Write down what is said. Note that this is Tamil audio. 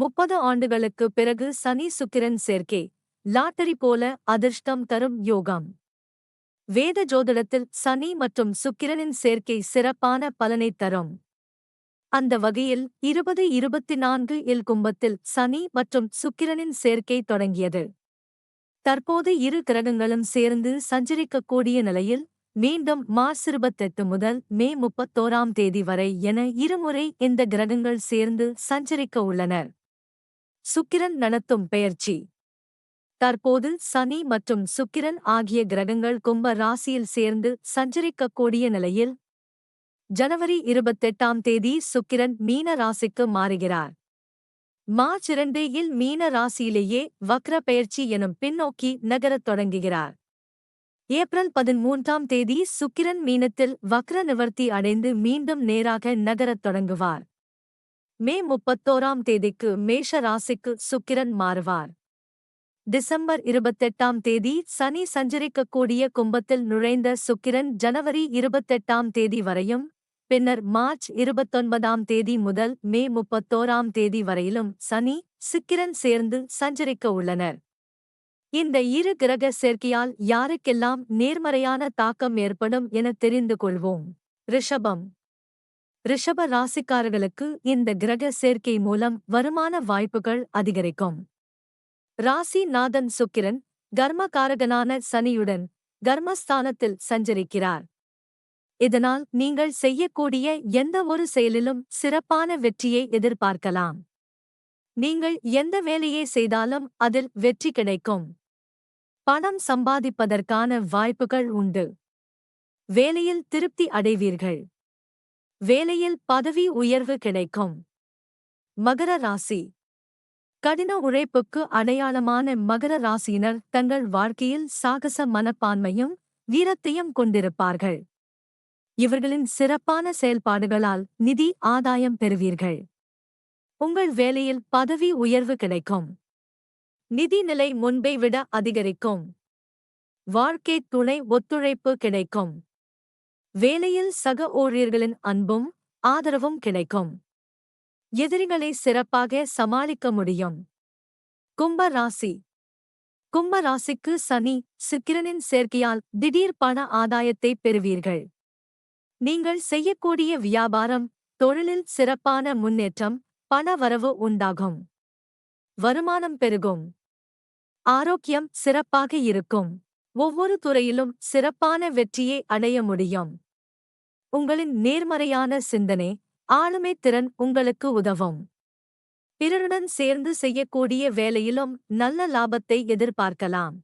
முப்பது ஆண்டுகளுக்கு பிறகு சனி சுக்கிரன் சேர்க்கை. லாட்டரி போல அதிர்ஷ்டம் தரும் யோகம். வேத ஜோதிடத்தில் சனி மற்றும் சுக்கிரனின் சேர்க்கை சிறப்பான பலனைத் தரும். அந்த வகையில் இருபது இருபத்தி நான்கு இல் கும்பத்தில் சனி மற்றும் சுக்கிரனின் சேர்க்கை தொடங்கியது. தற்போது இரு கிரகங்களும் சேர்ந்து சஞ்சரிக்கக்கூடிய நிலையில் மீண்டும் மார்ச் இருபத்தெட்டு முதல் மே முப்பத்தோராம் தேதி வரை என இருமுறை இந்த கிரகங்கள் சேர்ந்து சஞ்சரிக்க உள்ளனர். சுக்கிரன் நடத்தும் பெயர்ச்சி. தற்போது சனி மற்றும் சுக்கிரன் ஆகிய கிரகங்கள் கும்ப ராசியில் சேர்ந்து சஞ்சரிக்கக்கூடிய நிலையில் ஜனவரி இருபத்தெட்டாம் தேதி சுக்கிரன் மீன ராசிக்கு மாறுகிறார். மார்ச் இரண்டேயில் மீன ராசியிலேயே வக்ர பெயர்ச்சி எனும் பின்னோக்கி நகரத் தொடங்குகிறார். ஏப்ரல் பதிமூன்றாம் தேதி சுக்கிரன் மீனத்தில் வக்ர நிவர்த்தி அடைந்து மீண்டும் நேராக நகரத் தொடங்குவார். மே முப்பத்தோராம் தேதிக்கு மேஷ ராசிக்கு சுக்கிரன் மாறுவார். டிசம்பர் இருபத்தெட்டாம் தேதி சனி சஞ்சரிக்கக்கூடிய கும்பத்தில் நுழைந்த சுக்கிரன் ஜனவரி இருபத்தெட்டாம் தேதி வரையும் பின்னர் மார்ச் இருபத்தொன்பதாம் தேதி முதல் மே முப்பத்தோராம் தேதி வரையிலும் சனி சுக்கிரன் சேர்ந்து சஞ்சரிக்க உள்ளனர். இந்த இரு கிரக சேர்க்கையால் யாருக்கெல்லாம் நேர்மறையான தாக்கம் ஏற்படும் என தெரிந்து கொள்வோம். ரிஷபம். ரிஷப ராசிக்காரர்களுக்கு இந்த கிரக சேர்க்கை மூலம் வருமான வாய்ப்புகள் அதிகரிக்கும். ராசி நாதன் சுக்கிரன் கர்மகாரகனான சனியுடன் கர்மஸ்தானத்தில் சஞ்சரிக்கிறார். இதனால் நீங்கள் செய்யக்கூடிய எந்த ஒரு செயலிலும் சிறப்பான வெற்றியை எதிர்பார்க்கலாம். நீங்கள் எந்த வேலையை செய்தாலும் அதில் வெற்றி கிடைக்கும். பணம் சம்பாதிப்பதற்கான வாய்ப்புகள் உண்டு. வேலையில் திருப்தி அடைவீர்கள். வேலையில் பதவி உயர்வு கிடைக்கும். மகர ராசி. கடின உழைப்புக்கு அடையாளமான மகர ராசியினர் தங்கள் வாழ்க்கையில் சாகச மனப்பான்மையும் வீரத்தையும் கொண்டிருப்பார்கள். இவர்களின் சிறப்பான செயல்பாடுகளால் நிதி ஆதாயம் பெறுவீர்கள். உங்கள் வேலையில் பதவி உயர்வு கிடைக்கும். நிதி நிலை முன்பை விட அதிகரிக்கும். வாழ்க்கை துணை ஒத்துழைப்பு கிடைக்கும். வேலையில் சக ஊழியர்களின் அன்பும் ஆதரவும் கிடைக்கும். எதிரிகளை சிறப்பாக சமாளிக்க முடியும். கும்ப ராசி. கும்ப ராசிக்கு சனி சுக்கிரனின் சேர்க்கையால் திடீர் பண ஆதாயத்தை பெறுவீர்கள். நீங்கள் செய்யக்கூடிய வியாபாரம் தொழிலில் சிறப்பான முன்னேற்றம் பண வரவு உண்டாகும். வருமானம் பெருகும். ஆரோக்கியம் சிறப்பாக இருக்கும். ஒவ்வொரு துறையிலும் சிறப்பான வெற்றியை அடைய முடியும். உங்களின் நேர்மறையான சிந்தனை ஆளுமை திறன் உங்களுக்கு உதவும். பிறருடன் சேர்ந்து செய்யக்கூடிய வேலையிலும் நல்ல லாபத்தை எதிர்பார்க்கலாம்.